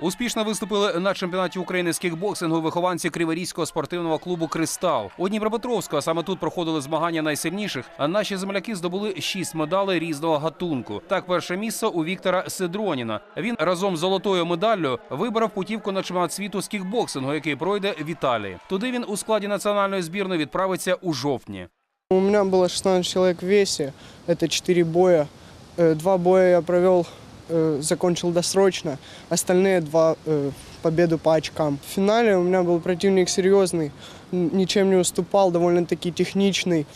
Успішно виступили на чемпіонаті України з кікбоксингу вихованці Криворізького спортивного клубу Кристал. У Дніпропетровську, а саме тут проходили змагання найсильніших. А наші земляки здобули шість медалей різного гатунку. Так, перше місце у Віктора Сидроніна. Він разом з золотою медаллю вибрав путівку на чемпіонат світу з кікбоксингу, який пройде в Італії. Туди він у складі національної збірної відправиться у жовтні. У меня было 16 человек в весе, это 4 боя. Э, Два боя я провел, э, закончил досрочно, остальные два э, победу по очкам. В финале у меня был противник серьезный, н- ничем не уступал, довольно-таки техничный.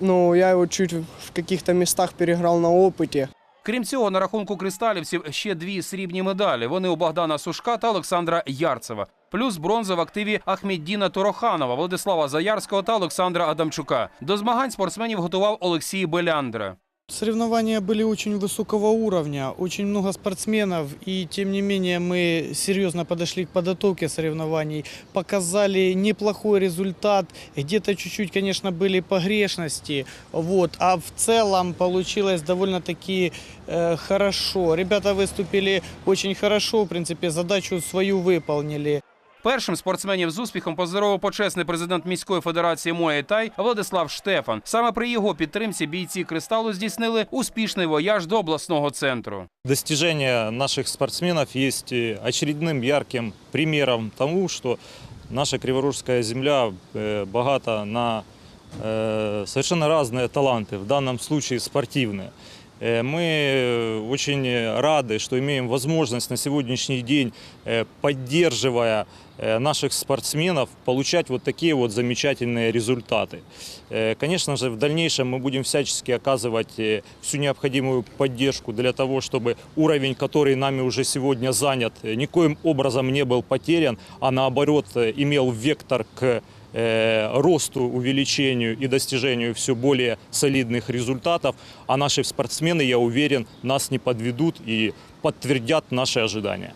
Но я его чуть в каких-то местах переграл на опыте. Крім цього, на рахунку кристалівців ще дві срібні медалі. Вони у Богдана Сушка та Олександра Ярцева. Плюс бронза в активі Ахмеддіна Тороханова, Владислава Заярського та Олександра Адамчука. До змагань спортсменів готував Олексій Беляндра. Соревнования были очень высокого уровня, очень много спортсменов, и тем не менее мы серьезно подошли к подготовке соревнований, показали неплохой результат, где-то чуть-чуть, конечно, были погрешности, вот, а в целом получилось довольно-таки э, хорошо. Ребята выступили очень хорошо, в принципе, задачу свою выполнили. Першим спортсменів з успіхом поздоровив почесний президент міської федерації Муay Тай Владислав Штефан. Саме при його підтримці бійці кристалу здійснили успішний вояж до обласного центру. Достижение наших спортсменов есть э, очередным ярким примером тому, что наша Криворужская земля э, богата на э, совершенно разные таланты, в данном случае спортивные. Э, Мы э, очень рады, что имеем возможность на сегодняшний день, э, поддерживая э, наших спортсменов, получать вот такие вот замечательные результаты. Э, Конечно же, в дальнейшем мы будем всячески оказывать э, всю необходимую поддержку для того, чтобы уровень, который нами уже сегодня занят, э, никоим образом не был потерян, а наоборот э, имел вектор к э, росту, увеличению и достижению все более солидных результатов. А наши спортсмены, я уверен, нас не подведут и подтвердят наши ожидания.